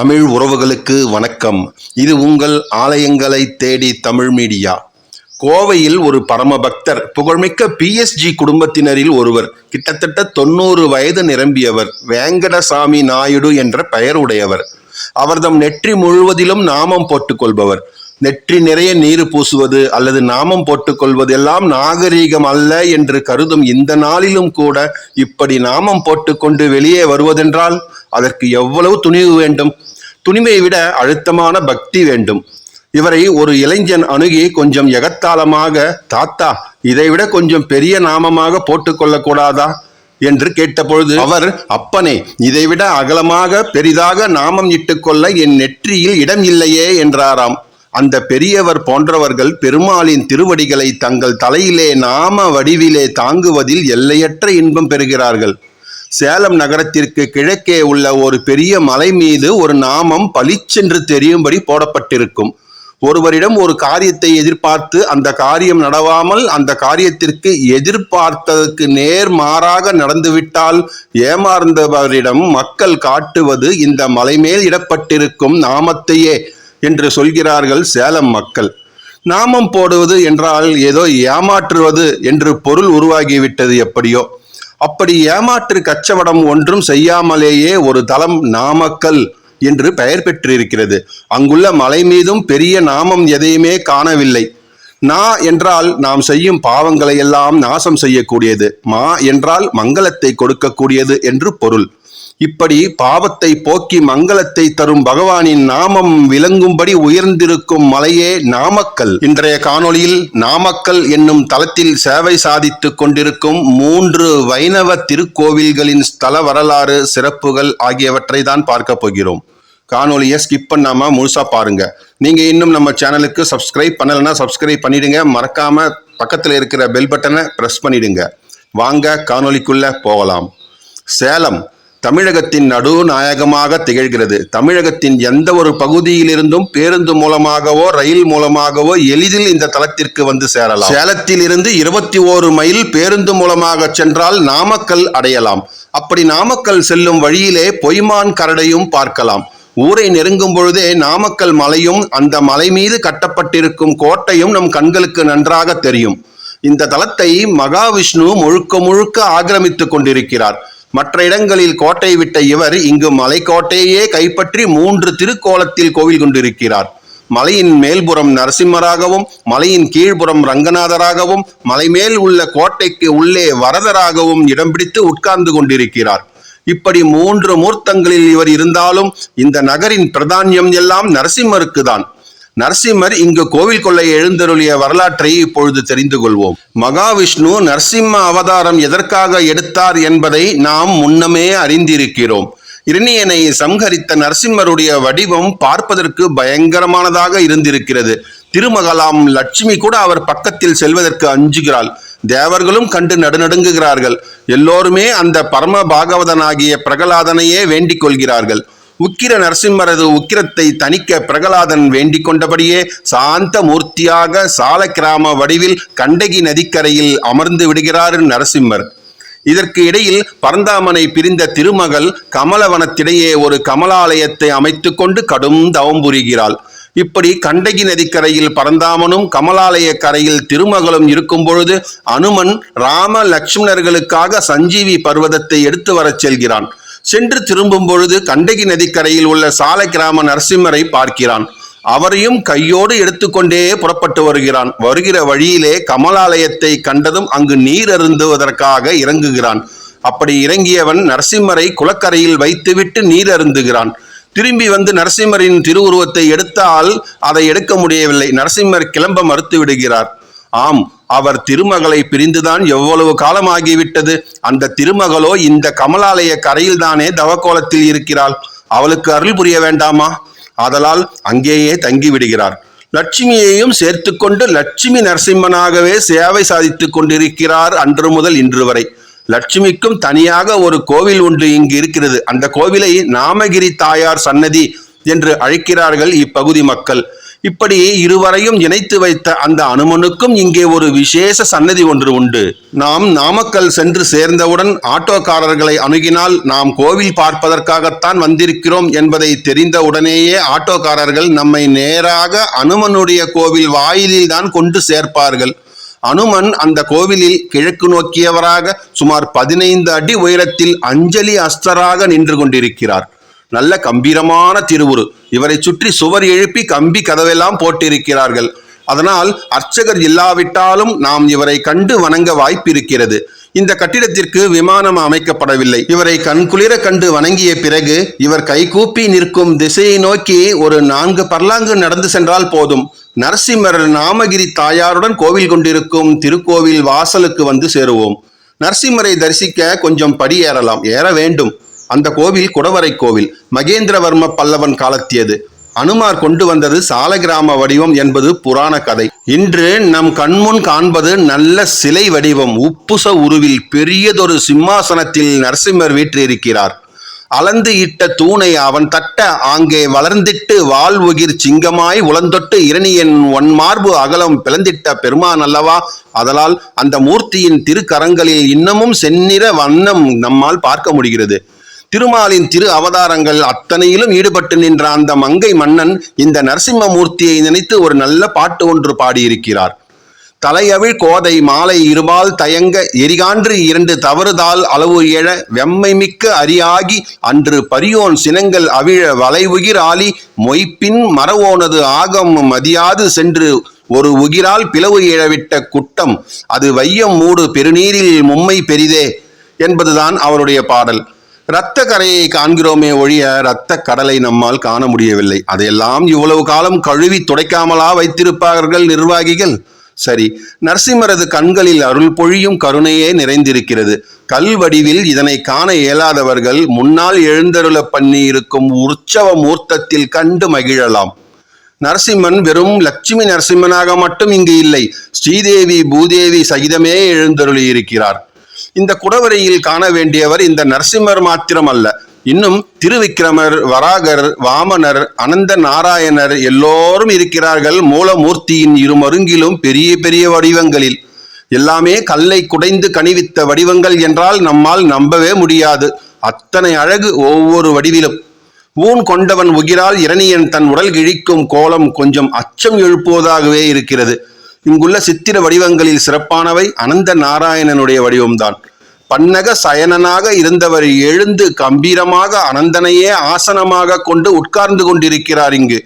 தமிழ் உறவுகளுக்கு வணக்கம். இது உங்கள் ஆலயங்களை தேடி தமிழ் மீடியா. கோவையில் ஒரு பரமபக்தர் புகழ்மிக்க பிஎஸ்ஜி குடும்பத்தினரில் ஒருவர் கிட்டத்தட்ட தொண்ணூறு வயது நிரம்பியவர் வேங்கடசாமி நாயுடு என்ற பெயர் உடையவர் அவர்தம் நெற்றி முழுவதிலும் நாமம் போட்டுக்கொள்பவர். நெற்றி நிறைய நீர் பூசுவது அல்லது நாமம் போட்டுக்கொள்வது எல்லாம் நாகரீகம் அல்ல என்று கருதும் இந்த நாளிலும் கூட இப்படி நாமம் போட்டுக்கொண்டு வெளியே வருவதென்றால் அதற்கு எவ்வளவு துணிவு வேண்டும்? துணிவை விட அழுத்தமான பக்தி வேண்டும். இவரை ஒரு இளைஞன் அணுகி கொஞ்சம் எகத்தாளமாக தாத்தா இதைவிட கொஞ்சம் பெரிய நாமமாக போட்டுக்கொள்ளக்கூடாதா என்று கேட்டபொழுது அவர் அப்பனே இதைவிட அகலமாக பெரிதாக நாமம் இட்டுக்கொள்ள என் நெற்றியில் இடம் இல்லையே என்றாராம். அந்த பெரியவர் போன்றவர்கள் பெருமாளின் திருவடிகளை தங்கள் தலையிலே நாம வடிவிலே தாங்குவதில் எல்லையற்ற இன்பம் பெறுகிறார்கள். சேலம் நகரத்திற்கு கிழக்கே உள்ள ஒரு பெரிய மலை மீது ஒரு நாமம் பளிச்சென்று தெரியும்படி போடப்பட்டிருக்கும். ஒருவரிடம் ஒரு காரியத்தை எதிர்பார்த்து அந்த காரியம் நடவாமல் அந்த காரியத்திற்கு எதிர்பார்த்ததற்கு நேர் மாறாக நடந்துவிட்டால் ஏமாந்தவரிடம் மக்கள் காட்டுவது இந்த மலைமேல் இடப்பட்டிருக்கும் நாமத்தையே. என்று சொல்கிறார்கள் சேலம் மக்கள். நாமம் போடுவது என்றால் ஏதோ ஏமாற்றுவது என்று பொருள் உருவாகிவிட்டது எப்படியோ. அப்படி ஏமாற்று கச்சவடம் ஒன்றும் செய்யாமலேயே ஒரு தலம் நாமக்கல் என்று பெயர் பெற்றிருக்கிறது. அங்குள்ள மலை மீதும் பெரிய நாமம் எதையுமே காணவில்லை. நா என்றால் நாம் செய்யும் பாவங்களை எல்லாம் நாசம் செய்யக்கூடியது. மா என்றால் மங்களத்தை கொடுக்கக்கூடியது என்று பொருள். இப்படி பாவத்தை போக்கி மங்களத்தை தரும் பகவானின் நாமம் விளங்கும்படி உயர்ந்திருக்கும் மலையே நாமக்கல். இன்றைய காணொளியில் நாமக்கல் என்னும் தலத்தில் சேவை சாதித்துக் கொண்டிருக்கும் மூன்று வைணவ திருக்கோவில்களின் ஸ்தல வரலாறு சிறப்புகள் ஆகியவற்றை தான் பார்க்க போகிறோம். காணொலியை ஸ்கிப் பண்ணாம முழுசா பாருங்க. நீங்க இன்னும் நம்ம சேனலுக்கு சப்ஸ்கிரைப் பண்ணலைன்னா சப்ஸ்கிரைப் பண்ணிடுங்க. மறக்காம பக்கத்தில் இருக்கிற பெல் பட்டனை ப்ரெஸ் பண்ணிடுங்க. வாங்க காணொலிக்குள்ளே போகலாம். சேலம். தமிழகத்தின் நடுநாயகமாக திகழ்கிறது. தமிழகத்தின் எந்த ஒரு பகுதியிலிருந்தும் பேருந்து மூலமாகவோ ரயில் மூலமாகவோ எளிதில் இந்த தலத்திற்கு வந்து சேரலாம். சேலத்தில் இருந்து இருபத்தி ஓரு மைல் பேருந்து மூலமாக சென்றால் நாமக்கல் அடையலாம். அப்படி நாமக்கல் செல்லும் வழியிலே பொய்மான் கரடையும் பார்க்கலாம். ஊரை நெருங்கும் பொழுதே நாமக்கல் மலையும் அந்த மலை மீது கட்டப்பட்டிருக்கும் கோட்டையும் நம் கண்களுக்கு நன்றாக தெரியும். இந்த தலத்தை மகாவிஷ்ணு முழுக்க முழுக்க ஆக்கிரமித்துக் கொண்டிருக்கிறார். மற்ற இடங்களில் கோட்டை விட்ட இவர் இங்கு மலைக்கோட்டையே கைப்பற்றி மூன்று திருக்கோலத்தில் கோவில் கொண்டிருக்கிறார். மலையின் மேல்புறம் நரசிம்மராகவும் மலையின் கீழ்புறம் ரங்கநாதராகவும் மலைமேல் உள்ள கோட்டைக்கு உள்ளே வரதராகவும் இடம் பிடித்து உட்கார்ந்து கொண்டிருக்கிறார். இப்படி மூன்று மூர்த்தங்களில் இவர் இருந்தாலும் இந்த நகரின் பிரதானியம் எல்லாம் நரசிம்மருக்கு தான் நரசிம்மர் இங்கு கோவில் கொள்ளை எழுந்தருளிய வரலாற்றை இப்பொழுது தெரிந்து கொள்வோம். மகாவிஷ்ணு நரசிம்ம அவதாரம் எதற்காக எடுத்தார் என்பதை நாம் முன்னமே அறிந்திருக்கிறோம். இரணியனை சம்ஹரித்த நரசிம்மருடைய வடிவம் பார்ப்பதற்கு பயங்கரமானதாக இருந்திருக்கிறது. திருமகளாம் லட்சுமி கூட அவர் பக்கத்தில் செல்வதற்கு அஞ்சுகிறாள். தேவர்களும் கண்டு நடுநடுங்குகிறார்கள். எல்லோருமே அந்த பரம பாகவதனாகிய பிரகலாதனையே வேண்டிக் கொள்கிறார்கள். உக்கிர நரசிம்மரது உக்கிரத்தை தணிக்க பிரகலாதன் வேண்டிக் கொண்டபடியே சாந்த மூர்த்தியாக சால கிராம வடிவில் கண்டகி நதிக்கரையில் அமர்ந்து விடுகிறார் நரசிம்மர். இதற்கு இடையில் பரந்தாமனை பிரிந்த திருமகள் கமலவனத்திடையே ஒரு கமலாலயத்தை அமைத்து கொண்டு கடும் தவம் புரிகிறாள். இப்படி கண்டகி நதிக்கரையில் பரந்தாமனும் கமலாலய கரையில் திருமகளும் இருக்கும் பொழுது அனுமன் ராம லட்சுமணர்களுக்காக சஞ்சீவி பர்வதத்தை எடுத்து வரச் செல்கிறான். சென்று திரும்பும் பொழுது கண்டகி நதிக்கரையில் உள்ள சாலை கிராம நரசிம்மரை பார்க்கிறான். அவரையும் கையோடு எடுத்துக்கொண்டே புறப்பட்டு வருகிறான். வருகிற வழியிலே கமலாலயத்தை கண்டதும் அங்கு நீர் அருந்துவதற்காக இறங்குகிறான். அப்படி இறங்கியவன் நரசிம்மரை குளக்கரையில் வைத்துவிட்டு நீர் அருந்துகிறான். திரும்பி வந்து நரசிம்மரின் திருவுருவத்தை எடுத்தால் அதை எடுக்க முடியவில்லை. நரசிம்மர் கிளம்ப மறுத்து விடுகிறார் ஆம் அவர் திருமகளை பிரிந்துதான் எவ்வளவு காலமாகிவிட்டது? அந்த திருமகளோ இந்த கமலாலய கரையில் தானே தவக்கோலத்தில் இருக்கிறாள்? அவளுக்கு அருள் புரிய வேண்டாமா? ஆதலால் அங்கேயே தங்கி விடுகிறார் லட்சுமியையும் சேர்த்துக்கொண்டு லட்சுமி நரசிம்மனாகவே சேவை சாதித்துக் கொண்டிருக்கிறார் அன்று முதல் இன்று வரை. லட்சுமிக்கும் தனியாக ஒரு கோவில் ஒன்று இங்கு இருக்கிறது. அந்த கோவிலை நாமகிரி தாயார் சன்னதி என்று அழைக்கிறார்கள் இப்பகுதி மக்கள். இப்படி இருவரையும் இணைத்து வைத்த அந்த அனுமனுக்கும் இங்கே ஒரு விசேஷ சன்னதி ஒன்று உண்டு. நாம் நாமக்கல் சென்று சேர்ந்தவுடன் ஆட்டோக்காரர்களை அணுகினால் நாம் கோவில் பார்ப்பதற்காகத்தான் வந்திருக்கிறோம் என்பதை தெரிந்த உடனேயே ஆட்டோக்காரர்கள் நம்மை நேராக அனுமனுடைய கோவில் வாயிலில் தான் கொண்டு சேர்ப்பார்கள். அனுமன் அந்த கோவிலில் கிழக்கு நோக்கியவராக சுமார் பதினைந்து அடி உயரத்தில் அஞ்சலி அஸ்தராக நின்று கொண்டிருக்கிறார். நல்ல கம்பீரமான திருவுரு. இவரை சுற்றி சுவர் எழுப்பி கம்பி கதவெல்லாம் போட்டிருக்கிறார்கள். அதனால் அர்ச்சகர் இல்லாவிட்டாலும் நாம் இவரை கண்டு வணங்க வாய்ப்பிருக்கிறது. இந்த கட்டிடத்திற்கு விமானம் அமைக்கப்படவில்லை. இவரை கண்குளிர கண்டு வணங்கிய பிறகு இவர் கைகூப்பி நிற்கும் திசையை நோக்கி ஒரு நான்கு பர்லாங்கு நடந்து சென்றால் போதும். நரசிம்மர் நாமகிரி தாயாருடன் கோவில் கொண்டிருக்கும் திருக்கோவில் வாசலுக்கு வந்து சேருவோம். நரசிம்மரை தரிசிக்க கொஞ்சம் படி ஏறலாம் ஏற வேண்டும். அந்த கோவில் குடவரை கோவில். மகேந்திரவர்ம பல்லவன் காலத்தியது. அனுமார் கொண்டு வந்தது சாலகிராம வடிவம் என்பது புராண கதை. இன்று நம் கண்முன் காண்பது நல்ல சிலை வடிவம். உப்புச உருவில் பெரியதொரு சிம்மாசனத்தில் நரசிம்மர் வீற்றிருக்கிறார். அளந்து இட்ட தூணை அவன் தட்ட ஆங்கே வளர்ந்திட்டு வால் உகிர் சிங்கமாய் உளந்தொட்டு இரணியன் ஒன்மார்பு அகலம் பிளந்திட்ட பெருமான் அல்லவா? அதலால் அந்த மூர்த்தியின் திருக்கரங்களில் இன்னமும் செந்நிற வண்ணம் நம்மால் பார்க்க முடிகிறது. திருமாலின் திரு அவதாரங்கள் அத்தனையிலும் ஈடுபட்டு நின்ற அந்த மங்கை மன்னன் இந்த நரசிம்மமூர்த்தியை நினைத்து ஒரு நல்ல பாட்டு ஒன்று பாடியிருக்கிறார். தலையவிழ் கோதை மாலை இருபால் தயங்க எரிகான்று இரண்டு தவறுதால் அளவு எழ வெம்மை மிக்க அரியாகி அன்று பரியோன் சினங்கள் அவிழ வளைவுகிர் ஆலி மொய்ப்பின் மரவோனது ஆகம் மதியாது சென்று ஒரு உகிரால் பிளவு இழவிட்ட குட்டம் அது வையம் மூடு பெருநீரில் மும்மை பெரிதே என்பதுதான் அவருடைய பாடல். இரத்த கரையை காண்கிறோமே ஒழிய இரத்த கடலை நம்மால் காண முடியவில்லை. அதையெல்லாம் இவ்வளவு காலம் கழுவி துடைக்காமலா வைத்திருப்பார்கள் நிர்வாகிகள். சரி நரசிம்மரது கண்களில் அருள் பொழியும் கருணையே நிறைந்திருக்கிறது. கல் வடிவில் இதனை காண இயலாதவர்கள் முன்னால் எழுந்தருள பண்ணி இருக்கும் உற்சவ மூர்த்தத்தில் கண்டு மகிழலாம். நரசிம்மன் வெறும் லட்சுமி நரசிம்மனாக மட்டும் இங்கு இல்லை ஸ்ரீதேவி பூதேவி சகிதமே எழுந்தருளி இருக்கிறார் இந்த குடவரையில் காண வேண்டியவர் இந்த நரசிம்மர் மாத்திரம் அல்ல இன்னும் திருவிக்கிரமர் வராகர் வாமனர் அனந்த நாராயணர் எல்லோரும் இருக்கிறார்கள் மூலமூர்த்தியின் இருமருங்கிலும் பெரிய பெரிய வடிவங்களில். எல்லாமே கல்லை குடைந்து கணிவித்த வடிவங்கள் என்றால் நம்மால் நம்பவே முடியாது. அத்தனை அழகு ஒவ்வொரு வடிவிலும். ஊன் கொண்டவன் உகிரால் இரணியன் தன் உடல் கிழிக்கும் கோலம் கொஞ்சம் அச்சம் எழுப்புவதாகவே இருக்கிறது. இங்குள்ள சித்திர வடிவங்களில் சிறப்பானவை அனந்த நாராயணனுடைய வடிவம்தான். பன்னக சயனனாக இருந்தவர் எழுந்து கம்பீரமாக அனந்தனையே ஆசனமாக கொண்டு உட்கார்ந்து கொண்டிருக்கிறார் இங்கு.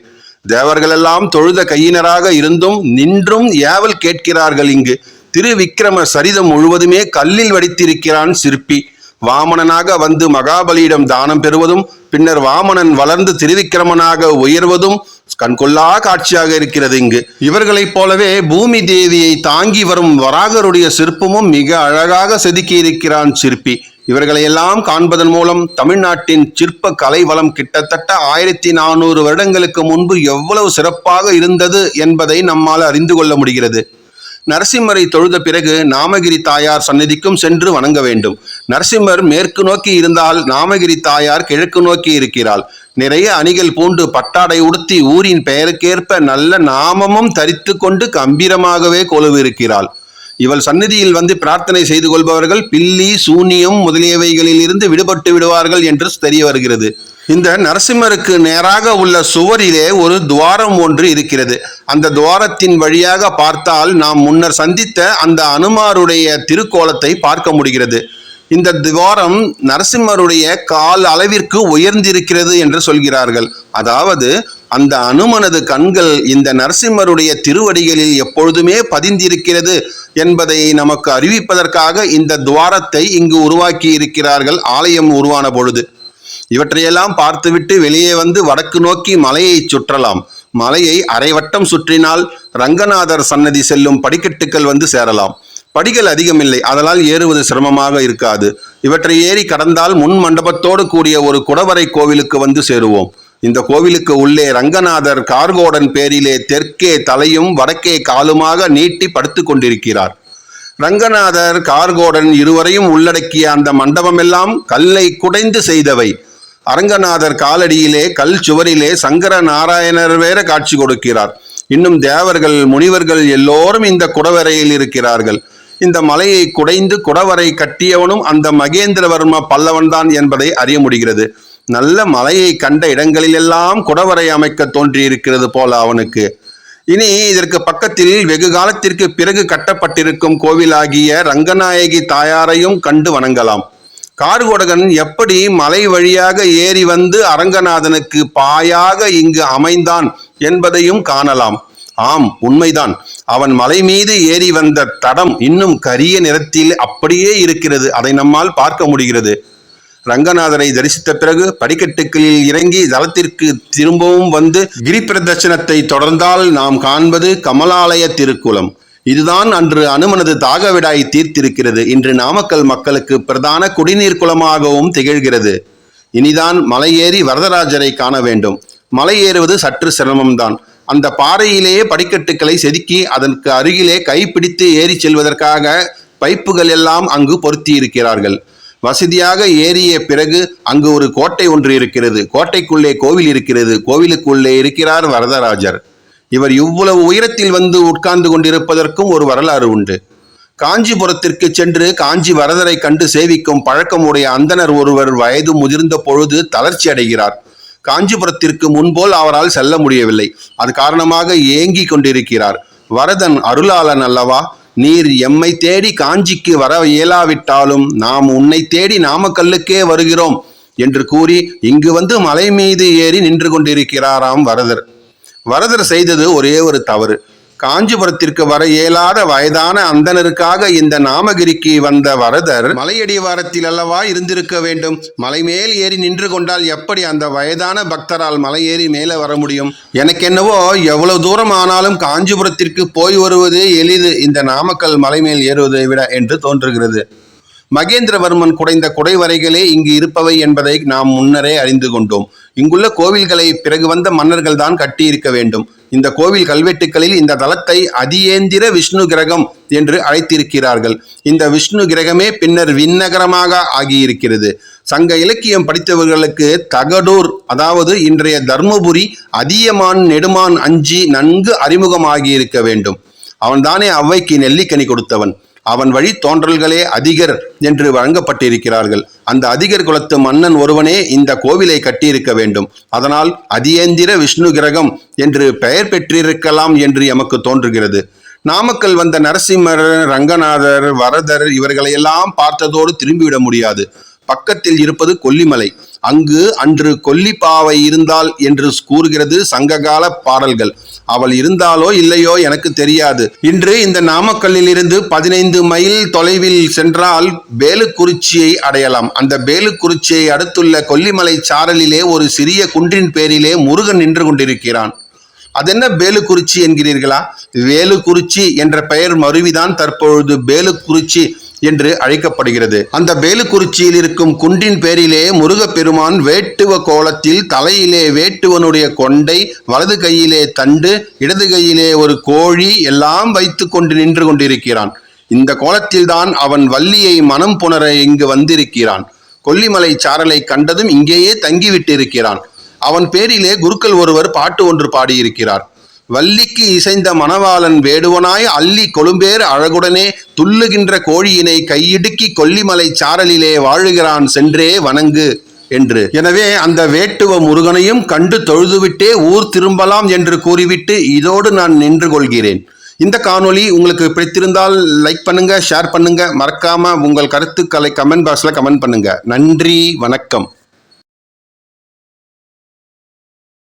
தேவர்களெல்லாம் தொழுத கையினராக இருந்தும் நின்றும் ஏவல் கேட்கிறார்கள் இங்கு. திருவிக்கிரம சரிதம் முழுவதுமே கல்லில் வடித்திருக்கிறான் சிற்பி. வாமனனாக வந்து மகாபலியிடம் தானம் பெறுவதும் பின்னர் வாமனன் வளர்ந்து திருவிக்கிரமனாக உயர்வதும் கண்கொள்ளா காட்சியாக இருக்கிறது இங்கு. இவர்களைப் போலவே பூமி தேவியை தாங்கி வரும் வராகருடைய சிற்பமும் மிக அழகாக செதுக்கி இருக்கிறான் சிற்பி. இவர்களையெல்லாம் காண்பதன் மூலம் தமிழ்நாட்டின் சிற்ப கலை வளம் கிட்டத்தட்ட ஆயிரத்தி நானூறு வருடங்களுக்கு முன்பு எவ்வளவு சிறப்பாக இருந்தது என்பதை நம்மால் அறிந்து கொள்ள முடிகிறது. நரசிம்மரை தொழுத பிறகு நாமகிரி தாயார் சந்நிதிக்கும் சென்று வணங்க வேண்டும். நரசிம்மர் மேற்கு நோக்கி இருந்தால் நாமகிரி தாயார் கிழக்கு நோக்கி இருக்கிறாள். நிறைய அணிகள் பூண்டு பட்டாடை உடுத்தி ஊரின் பெயருக்கேற்ப நல்ல நாமமும் தரித்து கொண்டு கம்பீரமாகவே கொலுவிருக்கிறாள் இவள் சந்நிதியில் வந்து பிரார்த்தனை செய்து கொள்பவர்கள் பில்லி சூனியம் முதலியவைகளில் இருந்து விடுபட்டு விடுவார்கள் என்று தெரிய வருகிறது. இந்த நரசிம்மருக்கு நேராக உள்ள சுவரிலே ஒரு துவாரம் ஒன்று இருக்கிறது. அந்த துவாரத்தின் வழியாக பார்த்தால் நாம் முன்னர் சந்தித்த அந்த அனுமாருடைய திருக்கோலத்தை பார்க்க முடிகிறது. இந்த துவாரம் நரசிம்மருடைய கால் அளவிற்கு உயர்ந்திருக்கிறது என்று சொல்கிறார்கள். அதாவது அந்த அனுமனது கண்கள் இந்த நரசிம்மருடைய திருவடிகளில் எப்பொழுதுமே பதிந்திருக்கிறது என்பதை நமக்கு அறிவிப்பதற்காக இந்த துவாரத்தை இங்கு உருவாக்கி இருக்கிறார்கள் ஆலயம் உருவான பொழுது. இவற்றையெல்லாம் பார்த்துவிட்டு வெளியே வந்து வடக்கு நோக்கி மலையை சுற்றலாம். மலையை அரைவட்டம் சுற்றினால் ரங்கநாதர் சன்னதி செல்லும் படிக்கட்டுக்கள் வந்து சேரலாம். படிகள் அதிகமில்லை அதனால் ஏறுவது சிரமமாக இருக்காது. இவற்றை ஏறி கடந்தால் முன் மண்டபத்தோடு கூடிய ஒரு குடவரை கோவிலுக்கு வந்து சேருவோம். இந்த கோவிலுக்கு உள்ளே ரங்கநாதர் கார்கோடன் பேரிலே தெற்கே தலையும் வடக்கே காலுமாக நீட்டி படுத்து கொண்டிருக்கிறார். ரங்கநாதர் கார்கோடன் இருவரையும் உள்ளடக்கிய அந்த மண்டபமெல்லாம் கல்லை குடைந்து செய்தவை. அரங்கநாதர் காலடியிலே கல் சுவரிலே சங்கர நாராயணர் வேற காட்சி கொடுக்கிறார். இன்னும் தேவர்கள் முனிவர்கள் எல்லோரும் இந்த குடவரையில் இருக்கிறார்கள். இந்த மலையை குடைந்து குடவரை கட்டியவனும் அந்த மகேந்திரவர்ம பல்லவன்தான் என்பதை அறிய முடிகிறது. நல்ல மலையை கண்ட இடங்களிலெல்லாம் குடவரை அமைக்க தோன்றியிருக்கிறது போல அவனுக்கு. இனி இதற்கு பக்கத்தில் வெகு காலத்திற்கு பிறகு கட்டப்பட்டிருக்கும் கோவிலாகிய ரங்கநாயகி தாயாரையும் கண்டு வணங்கலாம். கார்கோடகன் எப்படி மலை வழியாக ஏறி வந்து அரங்கநாதனுக்கு பாயாக இங்கு அமைந்தான் என்பதையும் காணலாம். ஆம் உண்மைதான். அவன் மலை மீது ஏறி வந்த தடம் இன்னும் கரிய நிறத்தில் அப்படியே இருக்கிறது. அதை நம்மால் பார்க்க முடிகிறது. ரங்கநாதரை தரிசித்த பிறகு படிக்கட்டுகளில் இறங்கி தலத்திற்கு திரும்பவும் வந்து கிரி பிரதட்சணத்தை தொடர்ந்தால் நாம் காண்பது கமலாலய திருக்குளம். இதுதான் அன்று அனுமனது தாகவிடாய் தீர்த்திருக்கிறது. இன்று நாமக்கல் மக்களுக்கு பிரதான குடிநீர் குளமாகவும் திகழ்கிறது. இனிதான் மலையேறி வரதராஜரை காண வேண்டும். மலை ஏறுவது சற்று சிரமம்தான். அந்த பாறையிலேயே படிக்கட்டுகளை செதுக்கி அதற்கு அருகிலே கைப்பிடித்து ஏறி செல்வதற்காக பைப்புகள் எல்லாம் அங்கு பொருத்தி இருக்கிறார்கள் வசதியாக ஏறிய பிறகு அங்கு ஒரு கோட்டை ஒன்று இருக்கிறது. கோட்டைக்குள்ளே கோவில் இருக்கிறது. கோவிலுக்குள்ளே இருக்கிறார் வரதராஜர். இவர் இவ்வளவு உயரத்தில் வந்து உட்கார்ந்து கொண்டிருப்பதற்கும் ஒரு வரலாறு உண்டு. காஞ்சிபுரத்திற்கு சென்று காஞ்சி வரதரை கண்டு சேவிக்கும் பழக்கமுடைய அந்தணர் ஒருவர் வயது முதிர்ந்த பொழுது தளர்ச்சி அடைகிறார். காஞ்சிபுரத்திற்கு முன்போல் அவரால் செல்ல முடியவில்லை. அது காரணமாக ஏங்கி கொண்டிருக்கிறார். வரதன் அருளாளன் அல்லவா? நீர் எம்மை தேடி காஞ்சிக்கு வர இயலாவிட்டாலும் நாம் உன்னை தேடி நாமக்கல்லுக்கே வருகிறோம் என்று கூறி இங்கு வந்து மலை மீது ஏறி நின்று கொண்டிருக்கிறாராம் வரதர். வரதர் செய்தது ஒரே ஒரு தவறு. காஞ்சிபுரத்திற்கு வர இயலாத வயதான அந்தனருக்காக இந்த நாமகிரிக்கு வந்த வரதர் மலையடிவாரத்தில் அல்லவா இருந்திருக்க வேண்டும்? மலை மேல் ஏறி நின்று கொண்டால் எப்படி அந்த வயதான பக்தரால் மலை ஏறி மேலே வர முடியும்? எனக்கு என்னவோ எவ்வளவு தூரம் ஆனாலும் காஞ்சிபுரத்திற்கு போய் வருவது எளிது. இந்த நாமக்கல் மலை மேல் ஏறுவதை விட என்று தோன்றுகிறது. மகேந்திரவர்மன் குடைந்த குடைவரைகளே இங்கு இருப்பவை என்பதை நாம் முன்னரே அறிந்து கொண்டோம். இங்குள்ள கோவில்களை பிறகு வந்த மன்னர்கள் தான் கட்டியிருக்க வேண்டும். இந்த கோவில் கல்வெட்டுகளில் இந்த தலத்தை அதியேந்திர விஷ்ணு கிரகம் என்று அழைத்திருக்கிறார்கள். இந்த விஷ்ணு கிரகமே பின்னர் விண்ணகரமாக ஆகியிருக்கிறது. சங்க இலக்கியம் படித்தவர்களுக்கு தகடூர் அதாவது இன்றைய தர்மபுரி அதியமான் நெடுமான் அஞ்சி நன்கு அறிமுகமாகியிருக்க வேண்டும். அவன்தானே அவ்வைக்கு நெல்லிக்கனி கொடுத்தவன். அவன் வழி தோன்றல்களே அதிகர் என்று வழங்கப்பட்டிருக்கிறார்கள். அந்த அதிகர் குலத்து மன்னன் ஒருவனே இந்த கோவிலை கட்டியிருக்க வேண்டும். அதனால் அதியேந்திர விஷ்ணு கிரகம் என்று பெயர் பெற்றிருக்கலாம் என்று எமக்கு தோன்றுகிறது. நாமக்கல் வந்த நரசிம்மர் ரங்கநாதர் வரதர் இவர்களையெல்லாம் பார்த்ததோடு திரும்பிவிட முடியாது. பக்கத்தில் இருப்பது கொல்லிமலை. அங்கு அன்று கொல்லிப்பாவை இருந்தால் என்று கூறுகிறது சங்ககால பாடல்கள். அவள் இருந்தாலோ இல்லையோ எனக்கு தெரியாது. இன்று இந்த நாமக்கல்லில் இருந்து பதினைந்து மைல் தொலைவில் சென்றால் பேலுக்குறிச்சியை அடையலாம். அந்த பேலுக்குறிச்சியை அடுத்துள்ள கொல்லிமலை சாரலிலே ஒரு சிறிய குன்றின் பேரிலே முருகன் நின்று கொண்டிருக்கிறான். அதென்ன பேலுக்குறிச்சி என்கிறீர்களா? வேலுக்குறிச்சி என்ற பெயர் மருவிதான் தற்பொழுது பேலுக்குறிச்சி என்று அழைக்கப்படுகிறது. அந்த பேலுக்குறிச்சியில் இருக்கும் குன்றின் பேரிலே முருகப்பெருமான் வேட்டுவ கோலத்தில் தலையிலே வேட்டுவனுடைய கொண்டை வலது கையிலே தண்டு இடது கையிலே ஒரு கோழி எல்லாம் வைத்து கொண்டு நின்று கொண்டிருக்கிறான். இந்த கோலத்தில்தான் அவன் வள்ளியை மனம் புணர இங்கு வந்திருக்கிறான். கொல்லிமலை சாரலை கண்டதும் இங்கேயே தங்கிவிட்டிருக்கிறான். அவன் பேரிலே குருக்கள் ஒருவர் பாட்டு ஒன்று பாடியிருக்கிறார். வள்ளிக்கு இசைந்த மணவாளன் வேடுவனாய் அள்ளி கொழும்பேர் அழகுடனே துள்ளுகின்ற கோழியினை கையிடுக்கி கொல்லிமலை சாரலிலே வாழுகிறான் சென்றே வணங்கு என்று. எனவே அந்த வேட்டுவ முருகனையும் கண்டு தொழுதுவிட்டே ஊர் திரும்பலாம் என்று கூறிவிட்டு இதோடு நான் நின்று கொள்கிறேன். இந்த காணொலி உங்களுக்கு பிடித்திருந்தால் லைக் பண்ணுங்க ஷேர் பண்ணுங்க. மறக்காம உங்கள் கருத்துக்களை கமெண்ட் பாக்ஸில் கமெண்ட் பண்ணுங்க. நன்றி வணக்கம்.